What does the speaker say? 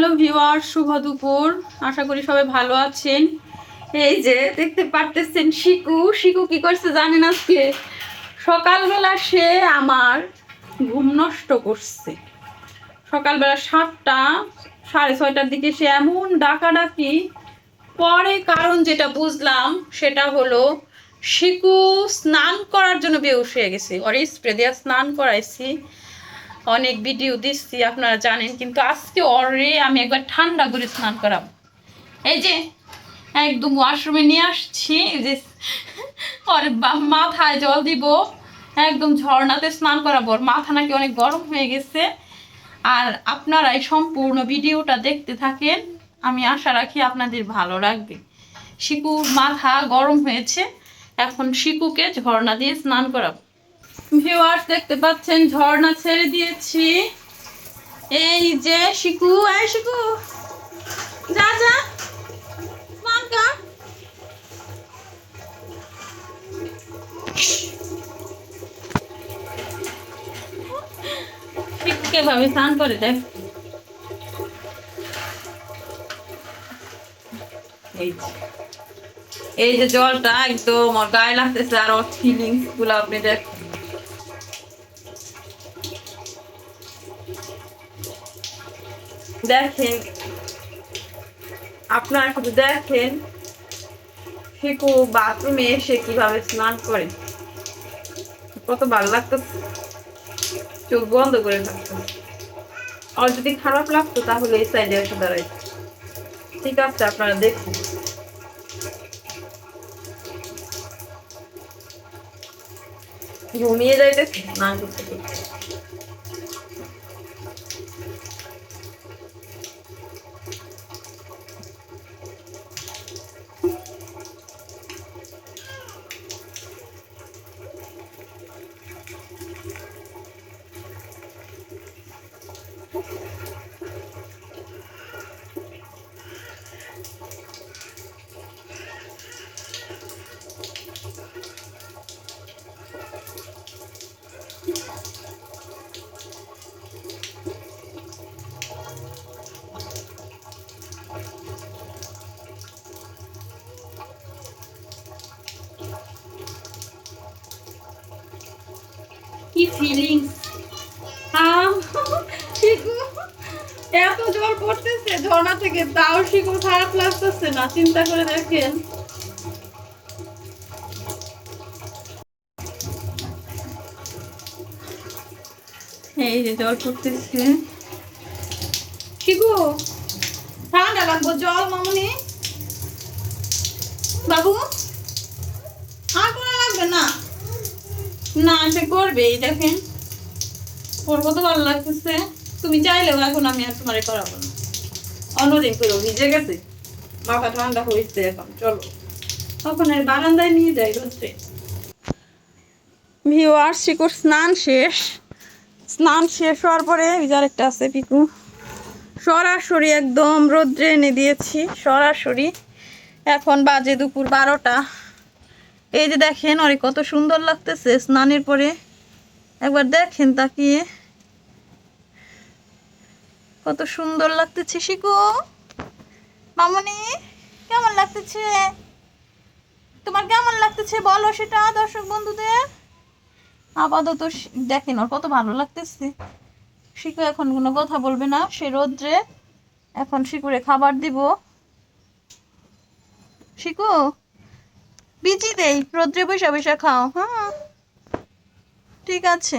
Hello viewer শুভ দুপুর। আশা করি সবাই ভালো আছেন। এই যে দেখতে পারতেছেন শিকু। শিকু কি করছে জানেন আজকে? সকালবেলা সে আমার ঘুম নষ্ট করছে। সকালবেলা সাতটা, সাড়ে ছয়টার দিকে সে এমন ডাকাডাকি। পরে কারণ যেটা বুঝলাম, সেটা হলো শিকু স্নান করার জন্য বেউস হয়ে গেছে। ওর স্প্রে দিয়ে স্নান করাইছি। অনেক ভিডিও দিচ্ছি, আপনারা জানেন, কিন্তু আজকে অরে আমি একবার ঠান্ডা করে স্নান করাবো। এই যে, একদম ওয়াশরুমে নিয়ে আসছি যে বা- মাথায় জল দিব, একদম ঝর্ণাতে স্নান করাবো। মাথা নাকি অনেক গরম হয়ে গেছে। আর আপনারা এই সম্পূর্ণ ভিডিওটা দেখতে থাকেন, আমি আশা রাখি আপনাদের ভালো লাগবে। শিকুর মাথা গরম হয়েছে, এখন শিকুকে ঝর্ণা দিয়ে স্নান করাবো। ভিউয়ার্স দেখতে পাচ্ছেন, ঝর্ণা ছেড়ে দিয়েছি। এই যে শিকু, এই শিকু। যা যা। ভাবে, স্নান করে দেখ এই এই যে জলটা একদম আমার গায়ে লাগতেছে, আর ফিলিংসগুলো আপনি দেখেন। দেখেন, আপনারা শুধু দেখেন শিকু বাথরুমে এসে কীভাবে স্নান করে। কত ভালো লাগতো চোখ বন্ধ করে থাকতো আর যদি খারাপ লাগতো তাহলে এই সাইডে এসে দাঁড়াই ঠিক আছে, আপনারা দেখুন। ঘুমিয়ে যাইতেছে, স্নান করতে করতে। এত জল পড়তেছে, ঝর্ণা থেকে তাও খারাপ লাগতেছে না, চিন্তা করে দেখেন। এই যে জল পড়তেছে। শিকু ঠান্ডা লাগবো জল মামুনি। বাবু, আর কোনো লাগবে না? না, সে করবে এই দেখেন। ওর কত ভালো লাগতেছে। তুমি চাইলেও এখন আমি আর তোমার করাবো না। অন্যদিন করো ভিজে গেছে। মাথা ঠান্ডা হয়েছে এখন, চলো। তখন আর বারান্দায় নিয়ে যাই রোদ্রে। ভিওয়ার শিকুর স্নান শেষ। স্নান শেষ হওয়ার পরে বিজার একটা আছে, পিকু। সরাসরি একদম রোদ্রে এনে দিয়েছি, সরাসরি। এখন বাজে দুপুর বারোটা। এই যে দেখেন ওরে কত সুন্দর লাগতেছে স্নানের পরে। একবার দেখেন তাকিয়ে। কত সুন্দর লাগতেছে শিকু। মামনি, কেমন লাগতেছে? তোমার কেমন লাগতেছে বলো সেটা, দর্শক বন্ধুদের? আপাতত দেখেন ওর কত ভালো লাগতেছে। শিকু এখন কোনো কথা বলবে না, সে রোদ্রে এখন শিকুরে খাবার দিব। শিকু বিচি দেই রোদ্রে বসে বসে খাও হ্যাঁ ঠিক আছে।